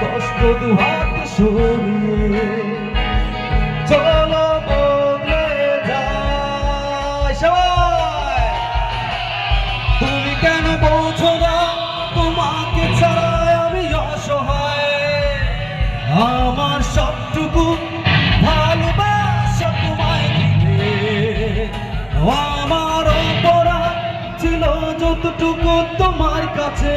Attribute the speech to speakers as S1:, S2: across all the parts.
S1: কষ্ট দু হাত সরিয়ে চলো বদলে সবাই। তুমি কেন বোঝো না তোমাকে ছাড়া আমি অসহায়? আমার সবটুকু যতটুকু তোমার কাছে।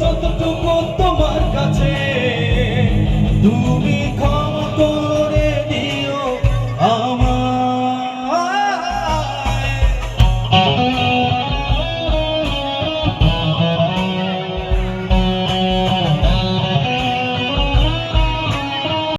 S1: যতটুকু তোমার কাছে করে